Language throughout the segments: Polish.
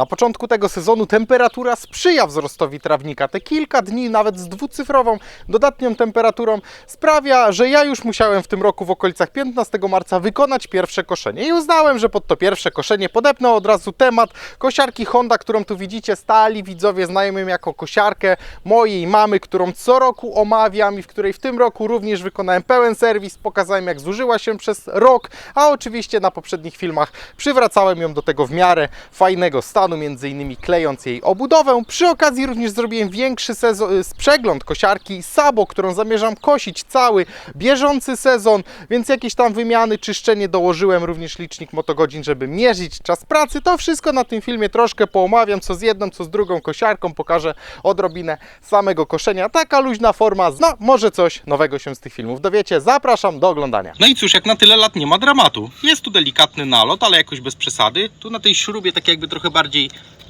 Na początku tego sezonu temperatura sprzyja wzrostowi trawnika. Te kilka dni, nawet z dwucyfrową, dodatnią temperaturą, sprawia, że ja już musiałem w tym roku w okolicach 15 marca wykonać pierwsze koszenie. I uznałem, że pod to pierwsze koszenie podepnę od razu temat kosiarki Honda, którą tu widzicie, stali widzowie znają ją jako kosiarkę mojej mamy, którą co roku omawiam i w której w tym roku również wykonałem pełen serwis, pokazałem jak zużyła się przez rok, a oczywiście na poprzednich filmach przywracałem ją do tego w miarę fajnego stanu, między innymi klejąc jej obudowę. Przy okazji również zrobiłem większy y, przegląd kosiarki Sabo, którą zamierzam kosić cały bieżący sezon, więc jakieś tam wymiany, czyszczenie dołożyłem, również licznik motogodzin, żeby mierzyć czas pracy. To wszystko na tym filmie troszkę poomawiam, co z jedną, co z drugą kosiarką, pokażę odrobinę samego koszenia. Taka luźna forma, no może coś nowego się z tych filmów dowiecie. Zapraszam do oglądania. No i cóż, jak na tyle lat nie ma dramatu. Jest tu delikatny nalot, ale jakoś bez przesady. Tu na tej śrubie tak jakby trochę bardziej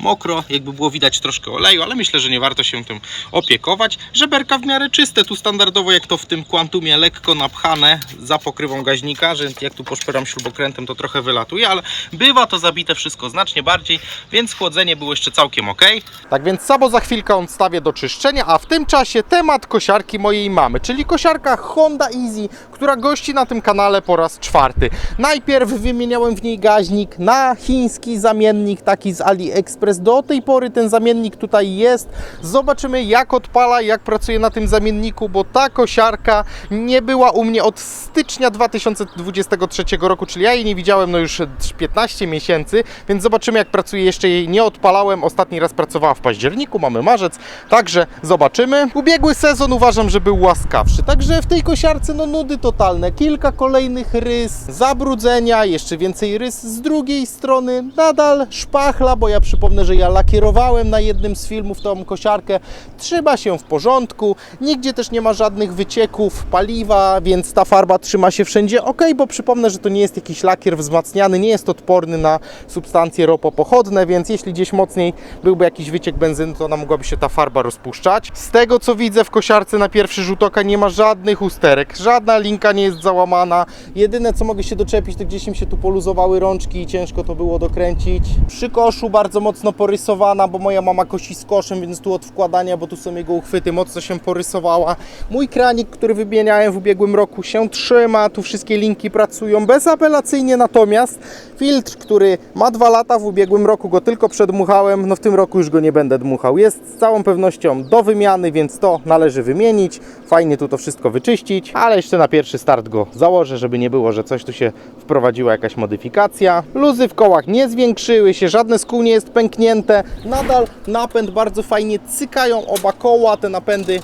mokro, jakby było widać troszkę oleju, ale myślę, że nie warto się tym opiekować. Żeberka w miarę czyste, tu standardowo jak to w tym Quantumie lekko napchane za pokrywą gaźnika, że jak tu poszperam śrubokrętem to trochę wylatuje, ale bywa to zabite wszystko znacznie bardziej, więc chłodzenie było jeszcze całkiem ok. Tak więc Sabo za chwilkę odstawię do czyszczenia, a w tym czasie temat kosiarki mojej mamy, czyli kosiarka Honda Easy, która gości na tym kanale po raz czwarty. Najpierw wymieniałem w niej gaźnik na chiński zamiennik, taki z AliExpress. Do tej pory ten zamiennik tutaj jest. Zobaczymy jak odpala, jak pracuje na tym zamienniku, bo ta kosiarka nie była u mnie od stycznia 2023 roku, czyli ja jej nie widziałem no już 15 miesięcy, więc zobaczymy jak pracuje. Jeszcze jej nie odpalałem. Ostatni raz pracowała w październiku, mamy marzec, także zobaczymy. Ubiegły sezon uważam, że był łaskawszy, także w tej kosiarce no nudy totalne. Kilka kolejnych rys, zabrudzenia, jeszcze więcej rys z drugiej strony. Nadal szpachla, bo ja przypomnę, że ja lakierowałem na jednym z filmów tą kosiarkę. Trzyma się w porządku, nigdzie też nie ma żadnych wycieków paliwa, więc ta farba trzyma się wszędzie ok, bo przypomnę, że to nie jest jakiś lakier wzmacniany, nie jest odporny na substancje ropopochodne, więc jeśli gdzieś mocniej byłby jakiś wyciek benzyny, to ona mogłaby się ta farba rozpuszczać. Z tego co widzę w kosiarce na pierwszy rzut oka nie ma żadnych usterek, żadna linka nie jest załamana. Jedyne co mogę się doczepić, to gdzieś im się tu poluzowały rączki i ciężko to było dokręcić. Przy koszu bardzo mocno porysowana, bo moja mama kosi z koszem, więc tu od wkładania, bo tu są jego uchwyty, mocno się porysowała. Mój kranik, który wymieniałem w ubiegłym roku się trzyma, tu wszystkie linki pracują bezapelacyjnie, natomiast filtr, który ma dwa lata, w ubiegłym roku go tylko przedmuchałem, no w tym roku już go nie będę dmuchał. Jest z całą pewnością do wymiany, więc to należy wymienić. Fajnie tu to wszystko wyczyścić, ale jeszcze na pierwszy start go założę, żeby nie było, że coś tu się wprowadziła jakaś modyfikacja. Luzy w kołach nie zwiększyły się, żadne z nie jest pęknięte. Nadal napęd bardzo fajnie cykają oba koła, te napędy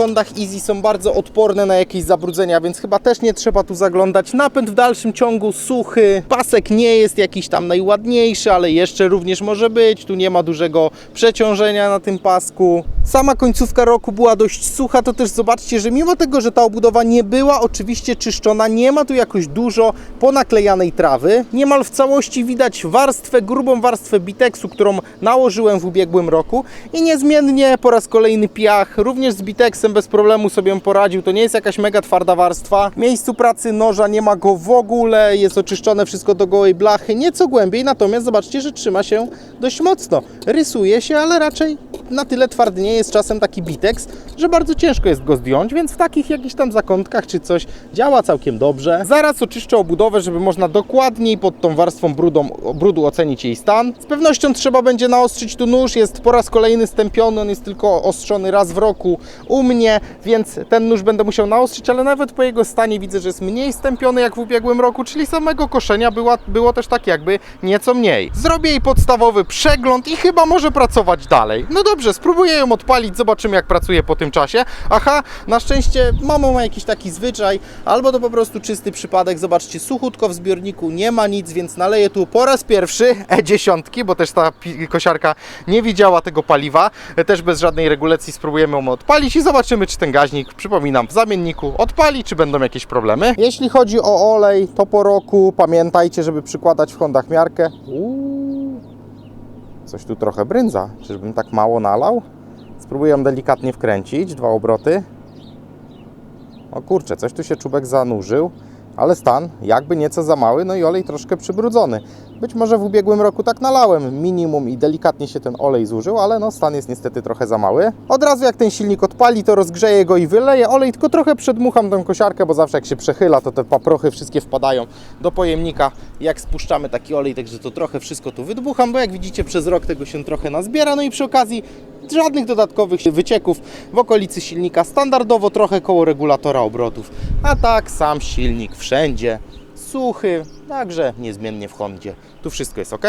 Hondach Easy są bardzo odporne na jakieś zabrudzenia, więc chyba też nie trzeba tu zaglądać. Napęd w dalszym ciągu suchy, pasek nie jest jakiś tam najładniejszy, ale jeszcze również może być. Tu nie ma dużego przeciążenia na tym pasku. Sama końcówka roku była dość sucha, to też zobaczcie, że mimo tego, że ta obudowa nie była oczywiście czyszczona, nie ma tu jakoś dużo ponaklejanej trawy. Niemal w całości widać warstwę, grubą warstwę biteksu, którą nałożyłem w ubiegłym roku i niezmiennie po raz kolejny piach, również z biteksem bez problemu sobie poradził. To nie jest jakaś mega twarda warstwa. W miejscu pracy noża nie ma go w ogóle, jest oczyszczone wszystko do gołej blachy, nieco głębiej, natomiast zobaczcie, że trzyma się dość mocno. Rysuje się, ale raczej na tyle twardy nie jest czasem taki biteks, że bardzo ciężko jest go zdjąć, więc w takich jakichś tam zakątkach czy coś działa całkiem dobrze. Zaraz oczyszczę obudowę, żeby można dokładniej pod tą warstwą brudą, brudu ocenić jej stan. Z pewnością trzeba będzie naostrzyć tu nóż, jest po raz kolejny stępiony, on jest tylko ostrzony raz w roku u mnie, więc ten nóż będę musiał naostrzyć, ale nawet po jego stanie widzę, że jest mniej stępiony jak w ubiegłym roku, czyli samego koszenia była, było też tak jakby nieco mniej. Zrobię jej podstawowy przegląd i chyba może pracować dalej. No dobrze, spróbuję ją odpalić, zobaczymy jak pracuje po tym czasie. Aha, na szczęście mama ma jakiś taki zwyczaj, albo to po prostu czysty przypadek, zobaczcie, suchutko w zbiorniku, nie ma nic, więc naleję tu po raz pierwszy E10, bo też ta kosiarka nie widziała tego paliwa, też bez żadnej regulacji spróbujemy ją odpalić i zobaczymy, czy ten gaźnik, przypominam, w zamienniku odpali, czy będą jakieś problemy. Jeśli chodzi o olej, to po roku pamiętajcie, żeby przykładać w Hondach miarkę. Uuu, coś tu trochę brędza, czyżbym tak mało nalał? Spróbuję delikatnie wkręcić, dwa obroty. O kurczę, coś tu się czubek zanurzył. ale stan jakby nieco za mały, no i olej troszkę przybrudzony. Być może w ubiegłym roku tak nalałem. Minimum i delikatnie się ten olej zużył, ale no stan jest niestety trochę za mały. Od razu jak ten silnik odpali, to rozgrzeję go i wyleję olej, tylko trochę przedmucham tę kosiarkę, bo zawsze jak się przechyla, to te paprochy wszystkie wpadają do pojemnika. Jak spuszczamy taki olej, także to trochę wszystko tu wydmucham, bo jak widzicie przez rok tego się trochę nazbiera, no i przy okazji żadnych dodatkowych wycieków w okolicy silnika, standardowo trochę koło regulatora obrotów, a tak sam silnik wszędzie. Suchy, także niezmiennie w Hondzie. Tu wszystko jest ok.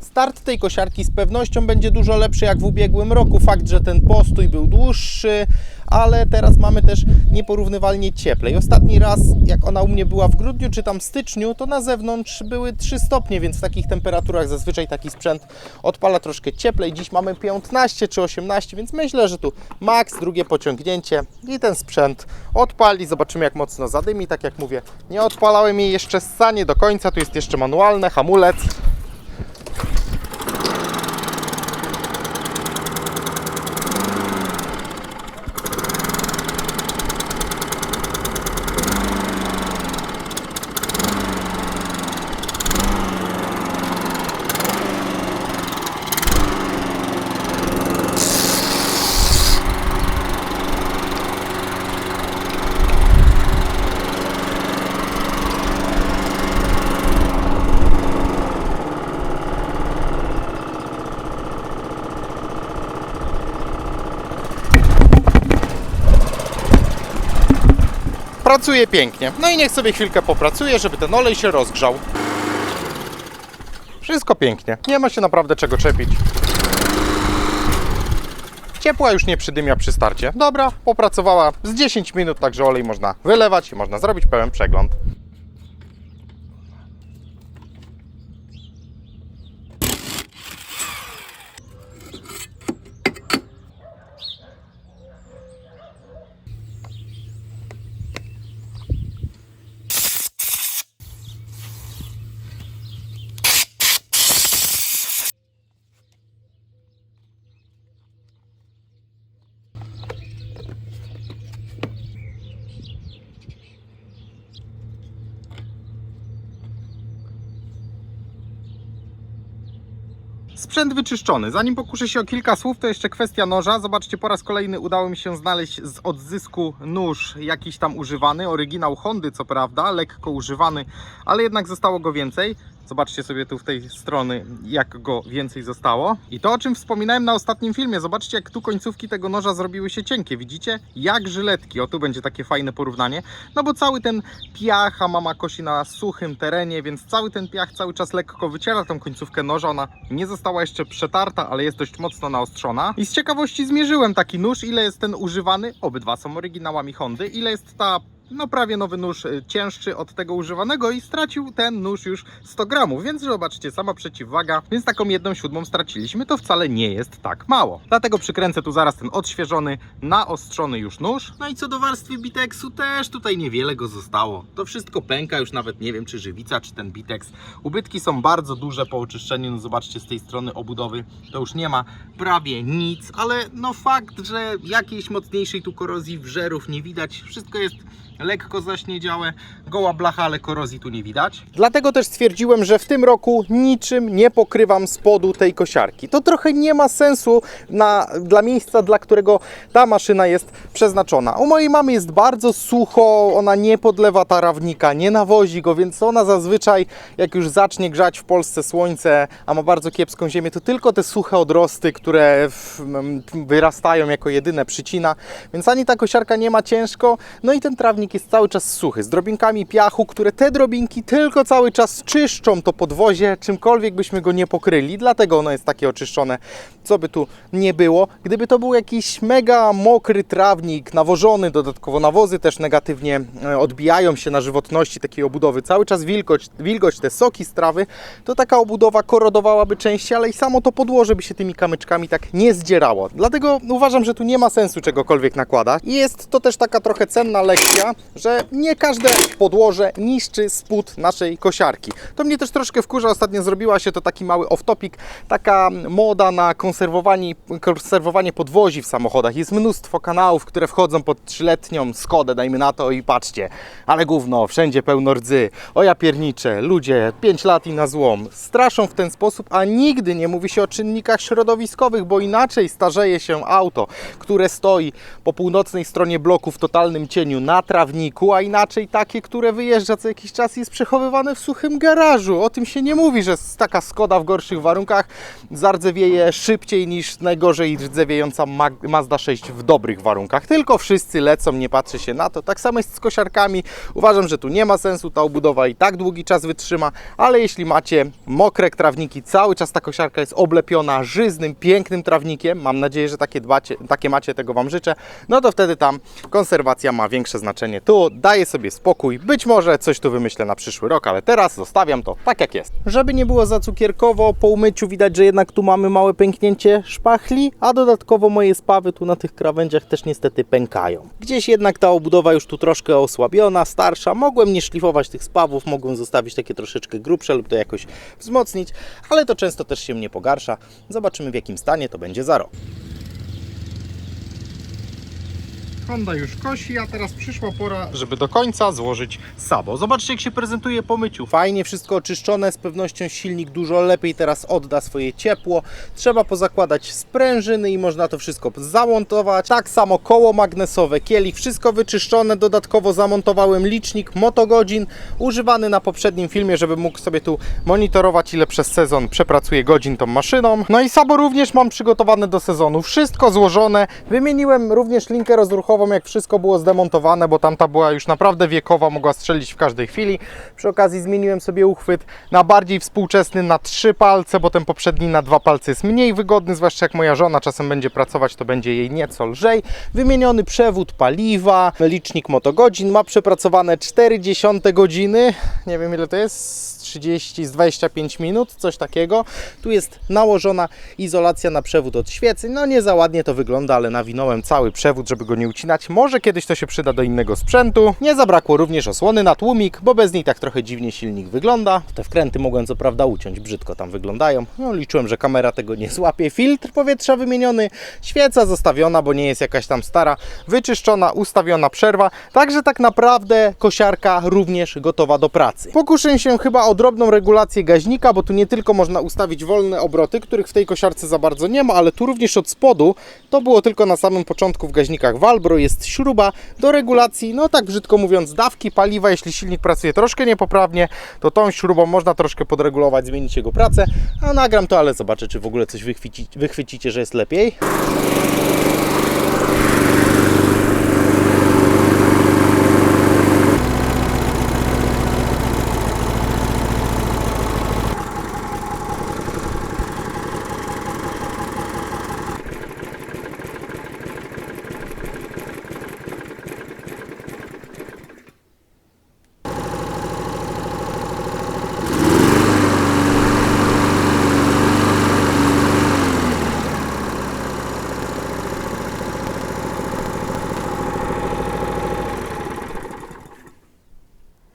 Start tej kosiarki z pewnością będzie dużo lepszy jak w ubiegłym roku. Fakt, że ten postój był dłuższy, ale teraz mamy też nieporównywalnie cieplej. Ostatni raz, jak ona u mnie była w grudniu czy tam styczniu, to na zewnątrz były 3 stopnie, więc w takich temperaturach zazwyczaj taki sprzęt odpala troszkę cieplej. Dziś mamy 15 czy 18, więc myślę, że tu maks, drugie pociągnięcie i ten sprzęt odpali. Zobaczymy jak mocno zadymi. Tak jak mówię, nie odpalałem jej jeszcze ssanie do końca. Tu jest jeszcze manualne, hamulec. Pracuje pięknie. No i niech sobie chwilkę popracuje, żeby ten olej się rozgrzał. Wszystko pięknie. Nie ma się naprawdę czego czepić. Ciepła już nie przydymia przy starcie. Dobra, popracowała z 10 minut, także olej można wylewać i można zrobić pełen przegląd. Sprzęt wyczyszczony. Zanim pokuszę się o kilka słów, to jeszcze kwestia noża. Zobaczcie, po raz kolejny udało mi się znaleźć z odzysku nóż jakiś tam używany. Oryginał Hondy, co prawda, lekko używany, ale jednak zostało go więcej. Zobaczcie sobie tu w tej strony, jak go więcej zostało. I to, o czym wspominałem na ostatnim filmie. Zobaczcie, jak tu końcówki tego noża zrobiły się cienkie. Widzicie? Jak żyletki. O, tu będzie takie fajne porównanie. No bo cały ten piach, a mama kosi na suchym terenie, więc cały ten piach cały czas lekko wyciera tą końcówkę noża. Ona nie została jeszcze przetarta, ale jest dość mocno naostrzona. I z ciekawości zmierzyłem taki nóż, ile jest ten używany. Obydwa są oryginałami Hondy. Ile jest ta no prawie nowy nóż y, cięższy od tego używanego i stracił ten nóż już 100 gramów, więc zobaczcie, sama przeciwwaga, więc taką jedną siódmą straciliśmy, to wcale nie jest tak mało. Dlatego przykręcę tu zaraz ten odświeżony, naostrzony już nóż. No i co do warstwy biteksu, też tutaj niewiele go zostało. To wszystko pęka, już nawet nie wiem czy żywica, czy ten biteks. Ubytki są bardzo duże po oczyszczeniu, no zobaczcie z tej strony obudowy, to już nie ma prawie nic, ale no fakt, że jakiejś mocniejszej tu korozji wżerów nie widać, wszystko jest lekko zaśniedziałe, goła blacha, ale korozji tu nie widać. Dlatego też stwierdziłem, że w tym roku niczym nie pokrywam spodu tej kosiarki. To trochę nie ma sensu na, dla miejsca, dla którego ta maszyna jest przeznaczona. U mojej mamy jest bardzo sucho, ona nie podlewa tarawnika, nie nawozi go, więc ona zazwyczaj, jak już zacznie grzać w Polsce słońce, a ma bardzo kiepską ziemię, to tylko te suche odrosty, które wyrastają jako jedyne przycina, więc ani ta kosiarka nie ma ciężko, no i ten trawnik jest cały czas suchy, z drobinkami piachu, które te drobinki tylko cały czas czyszczą to podwozie, czymkolwiek byśmy go nie pokryli, dlatego ono jest takie oczyszczone, co by tu nie było. Gdyby to był jakiś mega mokry trawnik, nawożony, dodatkowo nawozy też negatywnie e, odbijają się na żywotności takiej obudowy, cały czas wilgoć, wilgoć te soki z trawy, to taka obudowa korodowałaby częściej, ale i samo to podłoże by się tymi kamyczkami tak nie zdzierało. Dlatego uważam, że tu nie ma sensu czegokolwiek nakładać. Jest to też taka trochę cenna lekcja, że nie każde podłoże niszczy spód naszej kosiarki. To mnie też troszkę wkurza, ostatnio zrobiła się to taki mały off-topic, taka moda na konserwowanie, konserwowanie podwozi w samochodach. Jest mnóstwo kanałów, które wchodzą pod trzyletnią Skodę, dajmy na to i patrzcie, ale gówno, wszędzie pełno rdzy, o ja pierniczę, ludzie, 5 lat i na złom, straszą w ten sposób, a nigdy nie mówi się o czynnikach środowiskowych, bo inaczej starzeje się auto, które stoi po północnej stronie bloku w totalnym cieniu na trawniku, a inaczej takie, które wyjeżdża co jakiś czas i jest przechowywane w suchym garażu. O tym się nie mówi, że taka Skoda w gorszych warunkach zardzewieje szybciej niż najgorzej rdzewiejąca Ma- Mazda 6 w dobrych warunkach. Tylko wszyscy lecą, nie patrzy się na to. Tak samo jest z kosiarkami. Uważam, że tu nie ma sensu, ta obudowa i tak długi czas wytrzyma, ale jeśli macie mokre trawniki, cały czas ta kosiarka jest oblepiona żyznym, pięknym trawnikiem, mam nadzieję, że takie, dbacie, takie macie, tego Wam życzę, no to wtedy tam konserwacja ma większe znaczenie. Tu daję sobie spokój, być może coś tu wymyślę na przyszły rok, ale teraz zostawiam to tak jak jest. Żeby nie było za cukierkowo, po umyciu widać, że jednak tu mamy małe pęknięcie szpachli, a dodatkowo moje spawy tu na tych krawędziach też niestety pękają. Gdzieś jednak ta obudowa już tu troszkę osłabiona, starsza, mogłem nie szlifować tych spawów, mogłem zostawić takie troszeczkę grubsze lub to jakoś wzmocnić, ale to często też się mnie pogarsza. Zobaczymy w jakim stanie to będzie za rok. Honda już kosi, a teraz przyszła pora, żeby do końca złożyć sabo. Zobaczcie, jak się prezentuje po myciu. Fajnie wszystko oczyszczone, z pewnością silnik dużo lepiej teraz odda swoje ciepło. Trzeba pozakładać sprężyny i można to wszystko zamontować. Tak samo koło magnesowe, kielich, wszystko wyczyszczone. Dodatkowo zamontowałem licznik motogodzin, używany na poprzednim filmie, żeby mógł sobie tu monitorować, ile przez sezon przepracuję godzin tą maszyną. No i sabo również mam przygotowane do sezonu. Wszystko złożone. Wymieniłem również linkę rozruchową, jak wszystko było zdemontowane, bo tamta była już naprawdę wiekowa, mogła strzelić w każdej chwili. Przy okazji zmieniłem sobie uchwyt na bardziej współczesny, na trzy palce, bo ten poprzedni na dwa palce jest mniej wygodny, zwłaszcza jak moja żona czasem będzie pracować, to będzie jej nieco lżej. Wymieniony przewód paliwa, licznik motogodzin, ma przepracowane 40 godziny, nie wiem ile to jest, 30 z 25 minut, coś takiego. Tu jest nałożona izolacja na przewód od świecy. No nie za ładnie to wygląda, ale nawinąłem cały przewód, żeby go nie ucinać. Może kiedyś to się przyda do innego sprzętu. Nie zabrakło również osłony na tłumik, bo bez niej tak trochę dziwnie silnik wygląda. Te wkręty mogłem co prawda uciąć, brzydko tam wyglądają. No liczyłem, że kamera tego nie złapie. Filtr powietrza wymieniony, świeca zostawiona, bo nie jest jakaś tam stara, wyczyszczona, ustawiona przerwa. Także tak naprawdę kosiarka również gotowa do pracy. Pokuszę się chyba o drobną regulację gaźnika, bo tu nie tylko można ustawić wolne obroty, których w tej kosiarce za bardzo nie ma, ale tu również od spodu, to było tylko na samym początku w gaźnikach Valbro, jest śruba do regulacji, no tak brzydko mówiąc, dawki paliwa, jeśli silnik pracuje troszkę niepoprawnie, to tą śrubą można troszkę podregulować, zmienić jego pracę, a nagram to, ale zobaczę, czy w ogóle coś wychwyci, wychwycicie, że jest lepiej.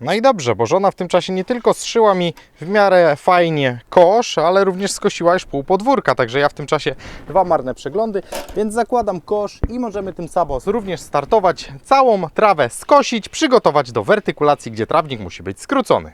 No i dobrze, bo żona w tym czasie nie tylko zszyła mi w miarę fajnie kosz, ale również skosiła już pół podwórka, także ja w tym czasie dwa marne przeglądy, więc zakładam kosz i możemy tym sabos również startować, całą trawę skosić, przygotować do wertykulacji, gdzie trawnik musi być skrócony.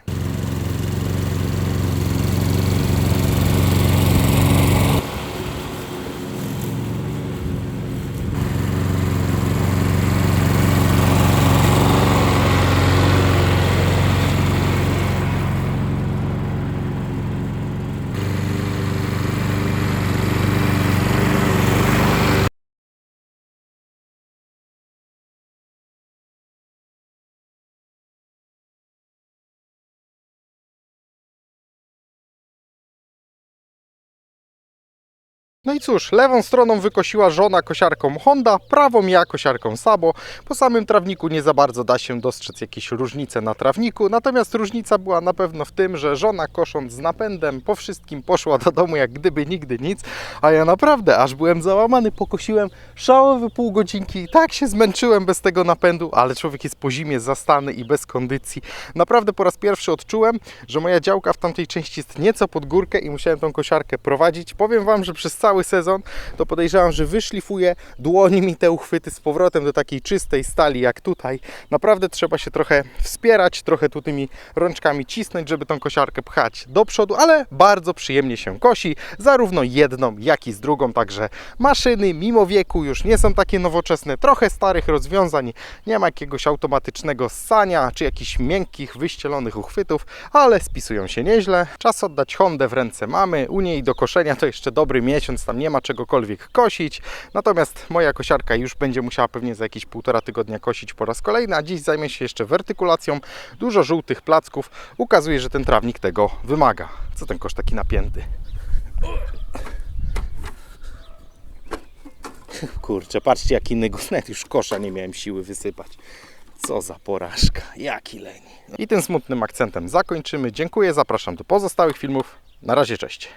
No i cóż, lewą stroną wykosiła żona kosiarką Honda, prawą ja kosiarką Sabo. Po samym trawniku nie za bardzo da się dostrzec jakieś różnice na trawniku, natomiast różnica była na pewno w tym, że żona kosząc z napędem po wszystkim poszła do domu jak gdyby nigdy nic, a ja naprawdę aż byłem załamany, pokosiłem szałowe pół godzinki tak się zmęczyłem bez tego napędu, ale człowiek jest po zimie zastany i bez kondycji. Naprawdę po raz pierwszy odczułem, że moja działka w tamtej części jest nieco pod górkę i musiałem tą kosiarkę prowadzić. Powiem Wam, że przez cały sezon to podejrzewam, że wyszlifuję dłoni mi te uchwyty z powrotem do takiej czystej stali jak tutaj. Naprawdę trzeba się trochę wspierać, trochę tu tymi rączkami cisnąć, żeby tą kosiarkę pchać do przodu, ale bardzo przyjemnie się kosi, zarówno jedną, jak i z drugą, także maszyny mimo wieku już nie są takie nowoczesne, trochę starych rozwiązań, nie ma jakiegoś automatycznego ssania, czy jakichś miękkich, wyścielonych uchwytów, ale spisują się nieźle. Czas oddać Hondę w ręce mamy, u niej do koszenia to jeszcze dobry miesiąc, tam nie ma czegokolwiek kosić, natomiast moja kosiarka już będzie musiała pewnie za jakieś półtora tygodnia kosić po raz kolejny, a dziś zajmę się jeszcze wertykulacją, dużo żółtych placków, ukazuje, że ten trawnik tego wymaga. Co ten kosz taki napięty? Kurczę, patrzcie jaki nygus, nawet już kosza nie miałem siły wysypać. Co za porażka, jaki leń. I tym smutnym akcentem zakończymy. Dziękuję, zapraszam do pozostałych filmów. Na razie, cześć.